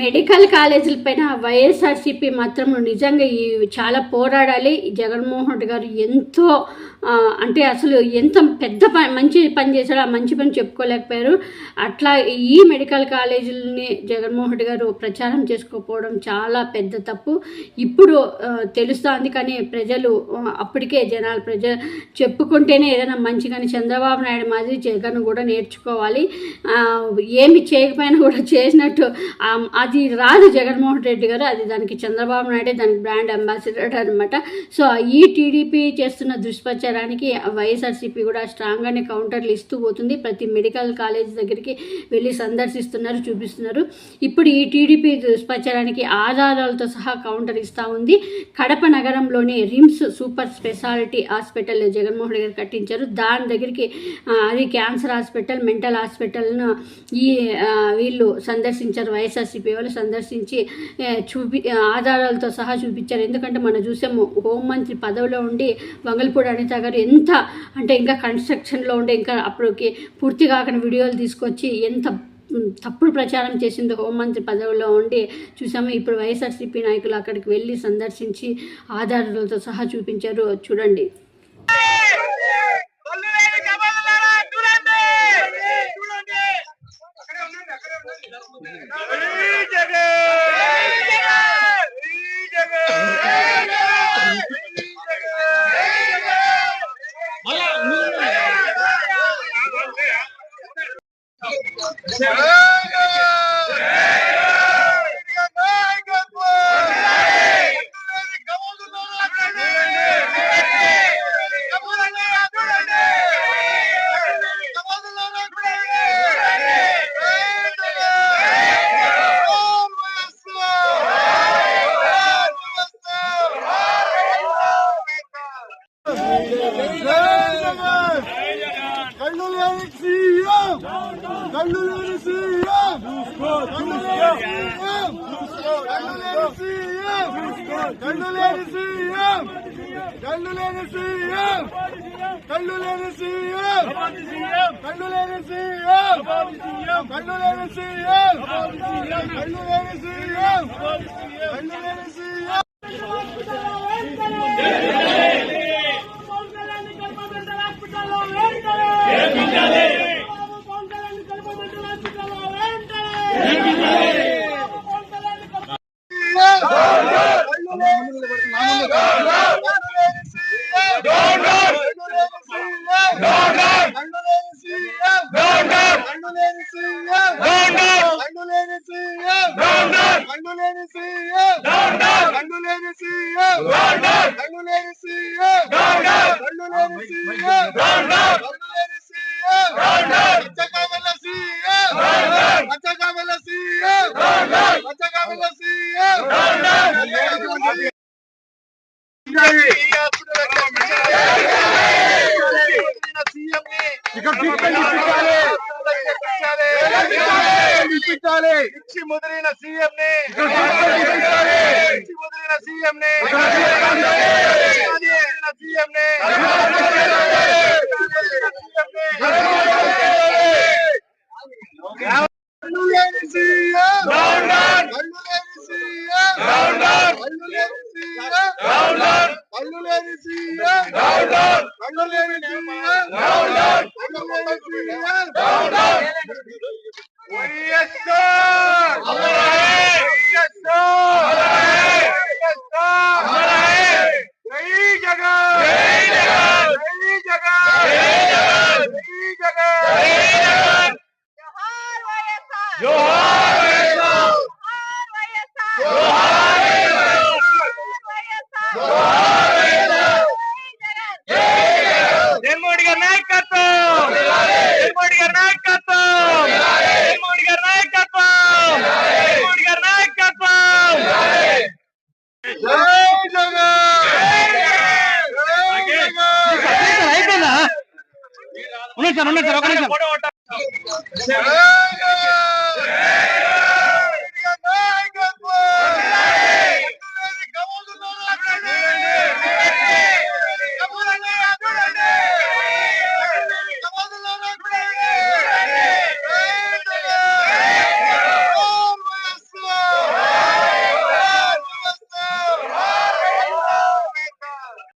Medical కాలేజీల పైన వైఎస్ఆర్సీపీ మాత్రం నిజంగా ఈ చాలా పోరాడాలి. జగన్మోహన్ రెడ్డి గారు ఎంతో అంటే అసలు ఎంత పెద్ద పని మంచి పని చేశాడో ఆ మంచి పని చెప్పుకోలేకపోయారు. అట్లా ఈ మెడికల్ కాలేజీలని జగన్మోహన్ రెడ్డి గారు ప్రచారం చేసుకోకపోవడం చాలా పెద్ద తప్పు. ఇప్పుడు తెలుస్తుంది తెలుస్తోంది కానీ ప్రజలు అప్పటికే జనాలు ప్రజ చెప్పుకుంటేనే ఏదైనా మంచి కానీ చంద్రబాబు నాయుడు మాదిరి జగన్ కూడా నేర్చుకోవాలి. ఏమి చేయకపోయినా కూడా చేసినట్టు అది రాదు జగన్మోహన్ రెడ్డి గారు. అది దానికి చంద్రబాబు నాయుడే దానికి బ్రాండ్ అంబాసిడర్ అనమాట సో ఈ టీడీపీ చేస్తున్న దుష్ప్రచారానికి వైఎస్ఆర్సీపీ కూడా స్ట్రాంగ్గానే కౌంటర్లు ఇస్తూ పోతుంది. ప్రతి మెడికల్ కాలేజ్ దగ్గరికి వెళ్ళి సందర్శిస్తున్నారు చూపిస్తున్నారు. ఇప్పుడు ఈ టీడీపీ దుష్ప్రచారానికి ఆధారాలతో సహా కౌంటర్ ఇస్తూ ఉంది. కడప నగరంలోని RIMS super speciality hospital Jaganmohan గారు కట్టించారు. దాని దగ్గరికి అది క్యాన్సర్ హాస్పిటల్ మెంటల్ హాస్పిటల్ను ఈ వీళ్ళు సందర్శించారు. వైఎస్ఆర్సీపీ వాళ్ళు సందర్శించి చూపి ఆధారాలతో సహా చూపించారు. ఎందుకంటే మనం చూసాము హోంమంత్రి పదవిలో ఉండి వంగల్పూడి అనిత గారు ఎంత అంటే ఇంకా కన్స్ట్రక్షన్లో ఉండే ఇంకా అప్పటికి పూర్తి కాకుండా వీడియోలు తీసుకొచ్చి ఎంత తప్పుడు ప్రచారం చేసింది హోంమంత్రి పదవిలో ఉండి చూసాము. ఇప్పుడు వైఎస్ఆర్సీపీ నాయకులు అక్కడికి వెళ్ళి సందర్శించి ఆధారాలతో సహా చూపించారు. చూడండి. Seven. கண்ணுலேறு சிஎம் கண்ணுலேறு சிஎம் கண்ணுலேறு சிஎம் கண்ணுலேறு சிஎம் கண்ணுலேறு சிஎம் கண்ணுலேறு சிஎம் கண்ணுலேறு சிஎம் கண்ணுலேறு சிஎம் Round up! ఇచ్చి ముదిరిన సీఎం ని ఇచ్చి ముదిరిన సీఎం ని ముదిరిన సీఎం ని উনিশ জন উনিশ জন